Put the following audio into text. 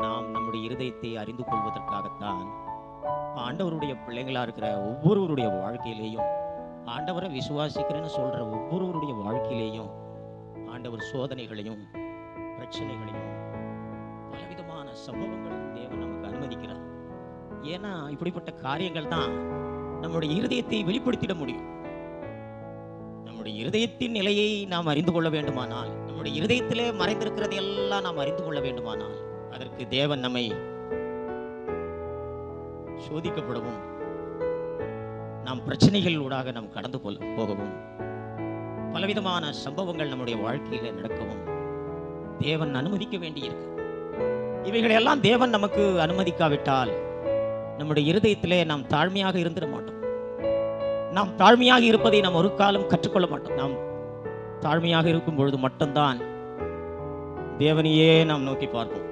நாம் நம்முடைய இருதயத்தை அறிந்து கொள்வதற்காகத்தான் ஆண்டவருடைய பிள்ளைங்களா இருக்கிற ஒவ்வொருவருடைய வாழ்க்கையிலேயும் ஆண்டவரை விசுவாசிக்கிறேன்னு சொல்ற ஒவ்வொருவருடைய வாழ்க்கையிலேயும் ஆண்டவர் சோதனைகளையும் பிரச்சனைகளையும் பலவிதமான சம்பவங்களையும் தேவன் நமக்கு அனுமதிக்கிறார். ஏன்னா இப்படிப்பட்ட காரியங்கள் தான் நம்முடைய இருதயத்தை வெளிப்படுத்திட முடியும். நம்முடைய இருதயத்தின் நிலையை நாம் அறிந்து கொள்ள வேண்டுமானால் நம்முடைய இருதயத்திலே மறைந்திருக்கிறதை எல்லாம் நாம் அறிந்து கொள்ள வேண்டுமானால் அதற்கு தேவன் நம்மை சோதிக்கப்படவும். நாம் பிரச்சனைகள் ஊடாக நாம் கடந்து கொள்ள போகவும். பலவிதமான சம்பவங்கள் நம்முடைய வாழ்க்கையில் நடக்கவும். தேவன் அனுமதிக்க வேண்டியிருக்கு. இவைகளெல்லாம் தேவன் நமக்கு அனுமதிக்காவிட்டால் நம்முடைய இருதயத்திலே நாம் தாழ்மையாக இருந்திட மாட்டோம். நாம் தாழ்மையாக இருப்பதை நாம் ஒரு காலம் கற்றுக்கொள்ள மாட்டோம். நாம் தாழ்மையாக இருக்கும் பொழுது மட்டும்தான் தேவனையே நாம் நோக்கி பார்ப்போம்.